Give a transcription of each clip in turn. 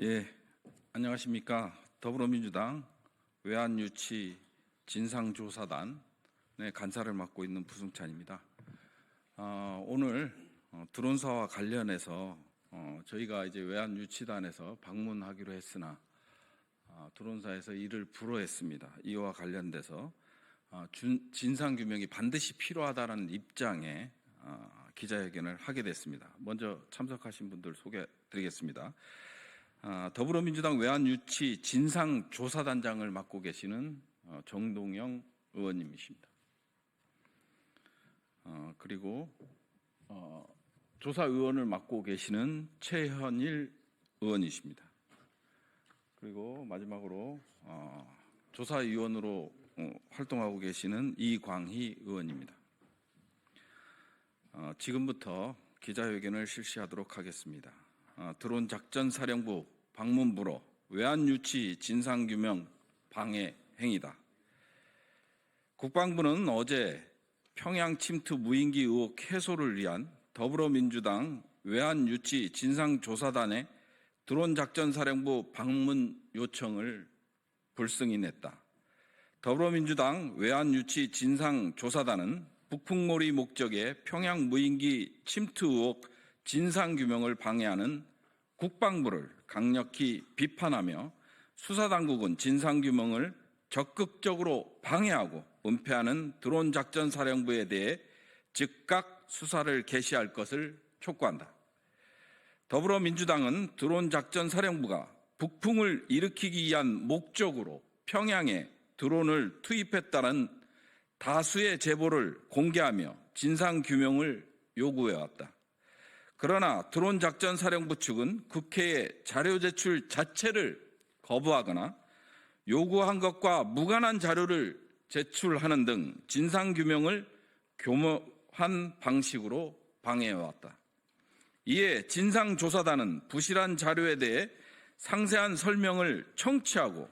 예, 안녕하십니까. 더불어민주당 외환유치 진상조사단의 간사를 맡고 있는 부승찬입니다. 아, 오늘 어, 드론사와 관련해서 어, 저희가 이제 외환유치단에서 방문하기로 했으나 아, 드론사에서 이를 불허했습니다. 이와 관련돼서 아, 준- 진상규명이 반드시 필요하다는 입장에 아, 기자회견을 하게 됐습니다. 먼저 참석하신 분들 소개드리겠습니다. 아, 더불어민주당 외환유치 진상조사단장을 맡고 계시는 어, 정동영 의원님이십니다. 어, 그리고 어, 조사의원을 맡고 계시는 최현일 의원이십니다. 그리고 마지막으로 어, 조사위원으로 어, 활동하고 계시는 이광희 의원입니다. 어, 지금부터 기자회견을 실시하도록 하겠습니다. 어, 드론 작전 사령부 방문부로 외환 유치 진상 규명 방해 행위다. 국방부는 어제 평양 침투 무인기 의혹 해소를 위한 더불어민주당 외환 유치 진상 조사단의 드론 작전 사령부 방문 요청을 불승인했다. 더불어민주당 외환 유치 진상 조사단은 북풍몰이 목적의 평양 무인기 침투 의혹 진상 규명을 방해하는 국방부를 강력히 비판하며 수사당국은 진상규명을 적극적으로 방해하고 은폐하는 드론 작전 사령부에 대해 즉각 수사를 개시할 것을 촉구한다. 더불어민주당은 드론 작전 사령부가 북풍을 일으키기 위한 목적으로 평양에 드론을 투입했다는 다수의 제보를 공개하며 진상 규명을 요구해 왔다. 그러나 드론 작전 사령부 측은 국회에 자료 제출 자체를 거부하거나 요구한 것과 무관한 자료를 제출하는 등 진상 규명을 교묘한 방식으로 방해해 왔다. 이에 진상조사단은 부실한 자료에 대해 상세한 설명을 청취하고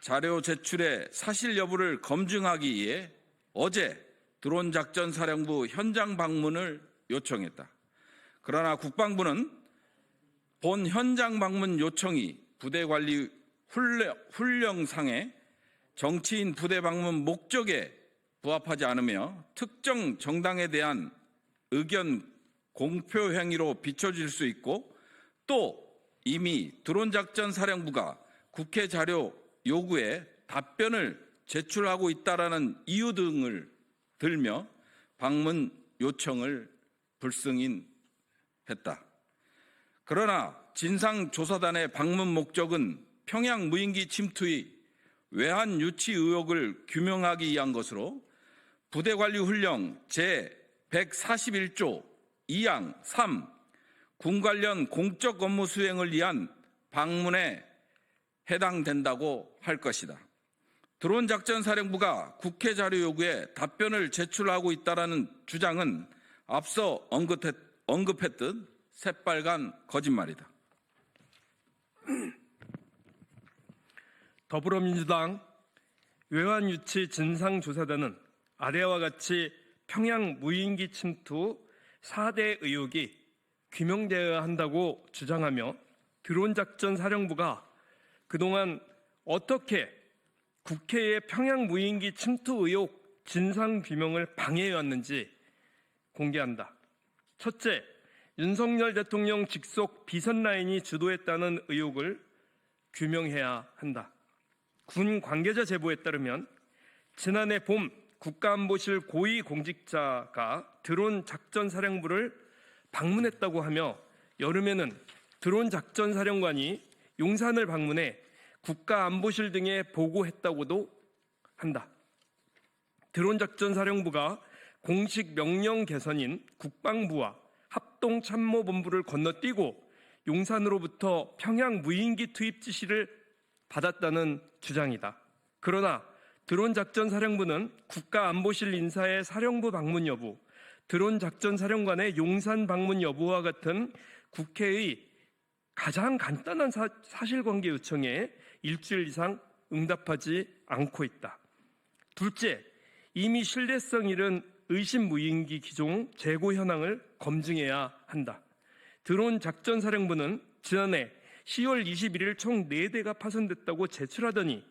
자료 제출의 사실 여부를 검증하기 위해 어제 드론 작전 사령부 현장 방문을 요청했다. 그러나 국방부는 본 현장 방문 요청이 부대 관리 훈련, 훈령상의 정치인 부대 방문 목적에 부합하지 않으며 특정 정당에 대한 의견 공표 행위로 비춰질 수 있고 또 이미 드론 작전 사령부가 국회 자료 요구에 답변을 제출하고 있다라는 이유 등을 들며 방문 요청을 불승인 했다. 그러나 진상조사단의 방문 목적은 평양 무인기 침투의 외환 유치 의혹을 규명하기 위한 것으로 부대 관리 훈령 제141조 2항 3 군 관련 공적 업무 수행을 위한 방문에 해당된다고 할 것이다. 드론 작전 사령부가 국회 자료 요구에 답변을 제출하고 있다라는 주장은 앞서 언급했, 언급했듯 새빨간 거짓말이다. 더불어민주당 외환유치 진상조사단은 아래와 같이 평양 무인기 침투 4대 의혹이 규명되어야 한다고 주장하며 드론 작전 사령부가 그동안 어떻게 국회의 평양 무인기 침투 의혹 진상 규명을 방해해 왔는지 공개한다. 첫째, 윤석열 대통령 직속 비선 라인이 주도했다는 의혹을 규명해야 한다. 군 관계자 제보에 따르면 지난해 봄 국가안보실 고위 공직자가 드론 작전 사령부를 방문했다고 하며 여름에는 드론 작전 사령관이 용산을 방문해 국가안보실 등에 보고했다고도 한다. 드론 작전 사령부가 공식 명령 개선인 국방부와 합동 참모본부를 건너뛰고 용산으로부터 평양 무인기 투입 지시를 받았다는 주장이다. 그러나 드론 작전 사령부는 국가안보실 인사의 사령부 방문 여부, 드론 작전 사령관의 용산 방문 여부와 같은 국회의 가장 간단한 사, 사실관계 요청에 일주일 이상 응답하지 않고 있다. 둘째, 이미 신뢰성 잃은 의심 무인기 기종 재고 현황을 검증해야 한다. 드론 작전 사령부는 지난해 10월 21일 총 4대가 파손됐다고 제출하더니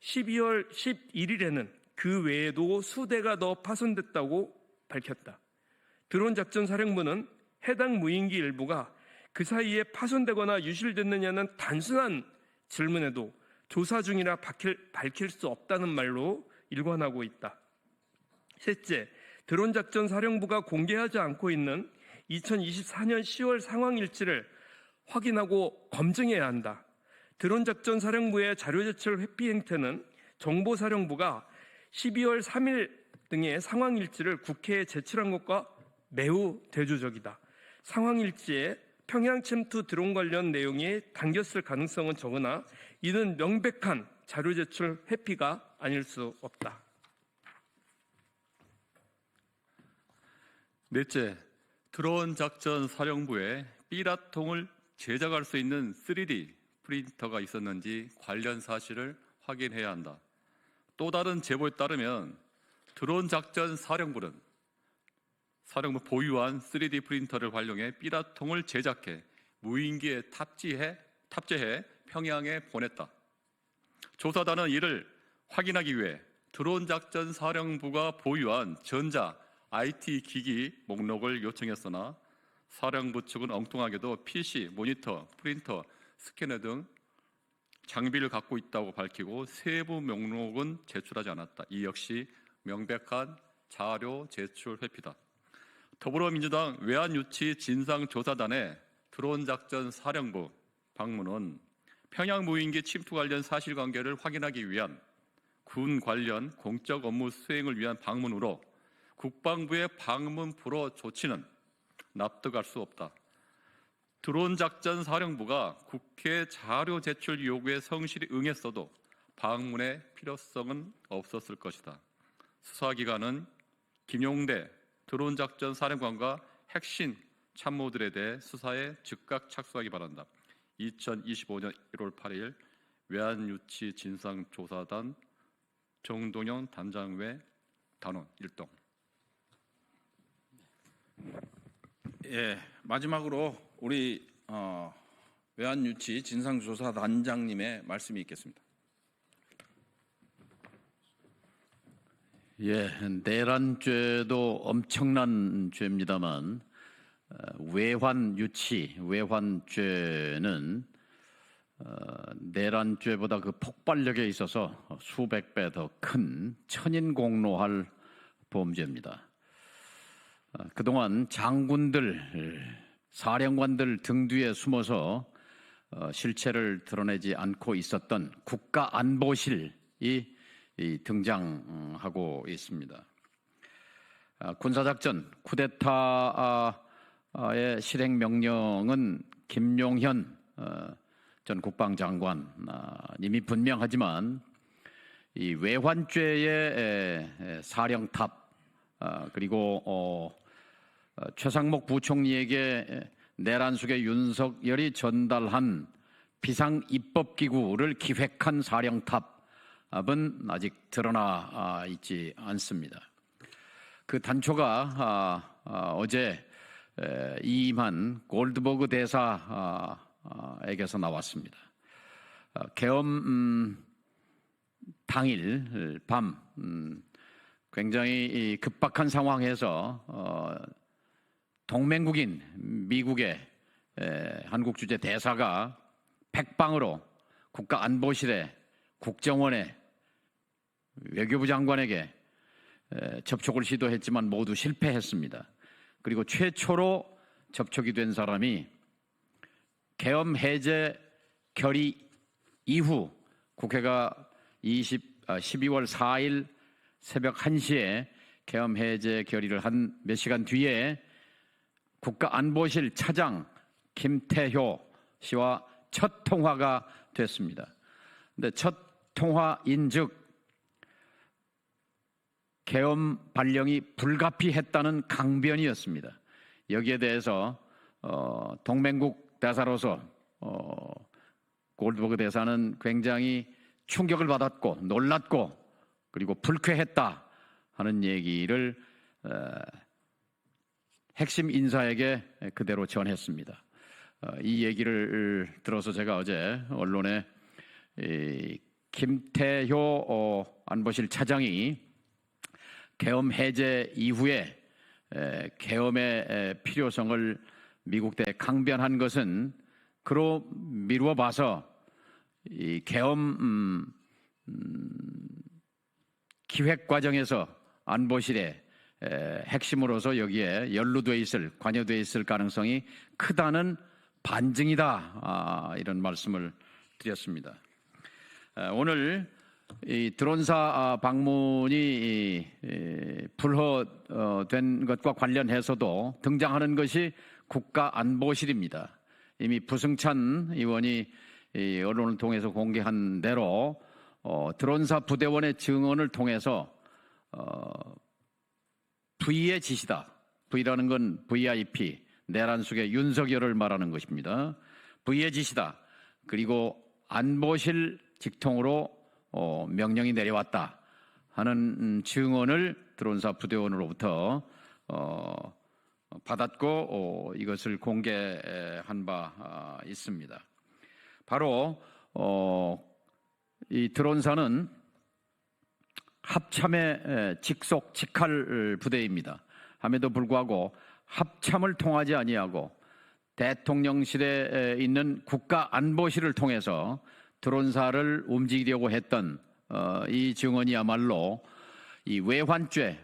12월 11일에는 그 외에도 수대가 더 파손됐다고 밝혔다. 드론 작전 사령부는 해당 무인기 일부가 그 사이에 파손되거나 유실됐느냐는 단순한 질문에도 조사 중이라 밝힐, 밝힐 수 없다는 말로 일관하고 있다. 셋째, 드론 작전 사령부가 공개하지 않고 있는 2024년 10월 상황 일지를 확인하고 검증해야 한다. 드론 작전 사령부의 자료 제출 회피 행태는 정보 사령부가 12월 3일 등의 상황 일지를 국회에 제출한 것과 매우 대조적이다. 상황 일지에 평양 침투 드론 관련 내용이 담겼을 가능성은 적으나 이는 명백한 자료 제출 회피가 아닐 수 없다. 넷째, 드론 작전 사령부에 삐라통을 제작할 수 있는 3D 프린터가 있었는지 관련 사실을 확인해야 한다. 또 다른 제보에 따르면 드론 작전 사령부는 사령부 보유한 3D 프린터를 활용해 삐라통을 제작해 무인기에 탑재해, 탑재해 평양에 보냈다. 조사단은 이를 확인하기 위해 드론 작전 사령부가 보유한 전자 IT 기기 목록을 요청했으나 사령부 측은 엉뚱하게도 PC, 모니터, 프린터, 스캐너 등 장비를 갖고 있다고 밝히고 세부 목록은 제출하지 않았다. 이 역시 명백한 자료 제출 회피다. 더불어민주당 외환유치 진상조사단의 드론 작전 사령부 방문은 평양 무인기 침투 관련 사실관계를 확인하기 위한 군 관련 공적 업무 수행을 위한 방문으로 국방부의 방문 불허 조치는 납득할 수 없다. 드론 작전 사령부가 국회 자료 제출 요구에 성실히 응했어도 방문의 필요성은 없었을 것이다. 수사기관은 김용대 드론 작전 사령관과 핵심 참모들에 대해 수사에 즉각 착수하기 바란다. 2025년 1월 8일 외환유치 진상조사단 정동영 단장 외 단원 1동 예, 마지막으로 우리 어, 외환유치 진상조사단장님의 말씀이 있겠습니다. 예, 내란죄도 엄청난 죄입니다만 어, 외환 유치, 외환죄는 어, 내란죄보다 그 폭발력에 있어서 수백 배 더 큰 천인공노할 범죄입니다. 어, 그동안 장군들, 사령관들 등 뒤에 숨어서 어, 실체를 드러내지 않고 있었던 국가안보실이 이 등장하고 있습니다. 아, 군사작전 쿠데타의 실행 명령은 김용현 어, 전 국방장관 아, 님이 분명하지만 이 외환죄의 사령탑 아, 그리고 어, 어, 최상목 부총리에게 에, 내란숙의 윤석열이 전달한 비상 입법 기구를 기획한 사령탑 은 아직 드러나 아, 있지 않습니다. 그 단초가 아, 아, 어제 에, 이임한 골드버그 대사에게서 나왔습니다. 아, 계엄 음, 당일 밤 음, 굉장히 이 급박한 상황에서 어, 동맹국인 미국의 에, 한국 주재 대사가 백방으로 국가안보실에 국정원에 외교부 장관에게 에, 접촉을 시도했지만 모두 실패했습니다. 그리고 최초로 접촉이 된 사람이 계엄 해제 결의 이후 국회가 20, 아, 12월 4일 새벽 1시에 계엄 해제 결의를 한 몇 시간 뒤에 국가안보실 차장 김태효 씨와 첫 통화가 됐습니다. 근데 첫 통화인즉 계엄 발령이 불가피했다는 강변이었습니다. 여기에 대해서 어, 동맹국 대사로서 어, 골드버그 대사는 굉장히 충격을 받았고 놀랐고 그리고 불쾌했다 하는 얘기를 어, 핵심 인사에게 그대로 전했습니다. 어, 이 얘기를 들어서 제가 어제 언론에 이 김태효 어, 안보실 차장이 계엄 해제 이후에 에, 계엄의 에, 필요성을 미국 대 강변한 것은 그로 미루어 봐서 이 계엄 음, 기획 과정에서 안보실의 에, 핵심으로서 여기에 연루돼 있을 관여돼 있을 가능성이 크다는 반증이다 아, 이런 말씀을 드렸습니다. 에, 오늘 이 드론사 아, 방문이 불허된 것과 관련해서도 등장하는 것이 국가안보실입니다. 이미 부승찬 의원이 이 언론을 통해서 공개한 대로 어, 드론사 부대원의 증언을 통해서 어, V의 지시다. V라는 건 VIP 내란 속의 윤석열을 말하는 것입니다. V의 지시다. 그리고 안보실 직통으로 어, 명령이 내려왔다 하는 음, 증언을 드론사 부대원으로부터 어, 받았고 어, 이것을 공개한 바 아, 있습니다. 바로 어, 이 드론사는 합참의 에, 직속 직할 부대입니다. 함에도 불구하고 합참을 통하지 아니하고 대통령실에 에, 있는 국가안보실을 통해서 드론사를 움직이려고 했던 어, 이 증언이야말로 이 외환죄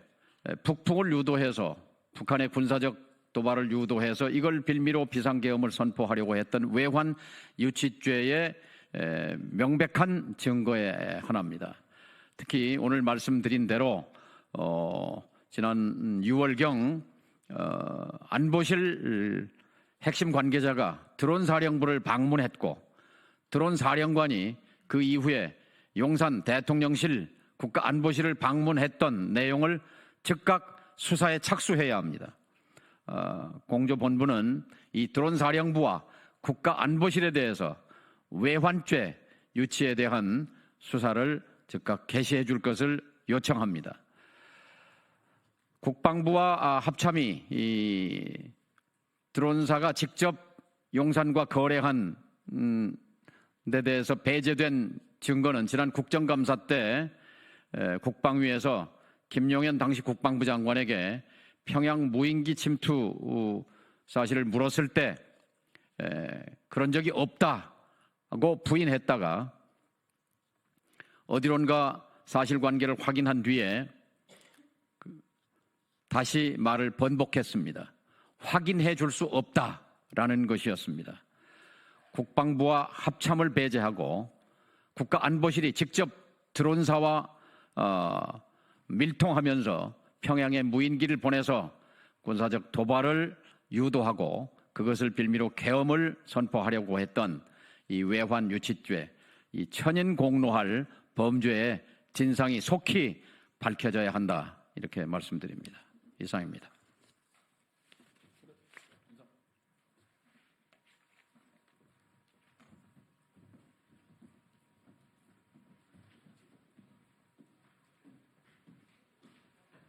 에, 북풍을 유도해서 북한의 군사적 도발을 유도해서 이걸 빌미로 비상계엄을 선포하려고 했던 외환 유치죄의 에, 명백한 증거의 하나입니다. 특히 오늘 말씀드린 대로 어, 지난 6월경 어, 안보실 핵심 관계자가 드론 사령부를 방문했고 드론 사령관이 그 이후에 용산 대통령실 국가안보실을 방문했던 내용을 즉각 수사에 착수해야 합니다. 어, 공조본부는 이 드론 사령부와 국가안보실에 대해서 외환죄 유치에 대한 수사를 즉각 개시해 줄 것을 요청합니다. 국방부와 아, 합참이 이 드론사가 직접 용산과 거래한 음, 데 대해서 배제된 증거는 지난 국정감사 때 에, 국방위에서 김용현 당시 국방부 장관에게 평양 무인기 침투 어, 사실을 물었을 때 에, 그런 적이 없다고 부인했다가 어디론가 사실관계를 확인한 뒤에 그 다시 말을 번복했습니다. 확인해 줄 수 없다라는 것이었습니다. 국방부와 합참을 배제하고 국가안보실이 직접 드론사와 어, 밀통하면서 평양에 무인기를 보내서 군사적 도발을 유도하고 그것을 빌미로 계엄을 선포하려고 했던 이 외환 유치죄, 이 천인 공로할 범죄의 진상이 속히 밝혀져야 한다 이렇게 말씀드립니다. 이상입니다.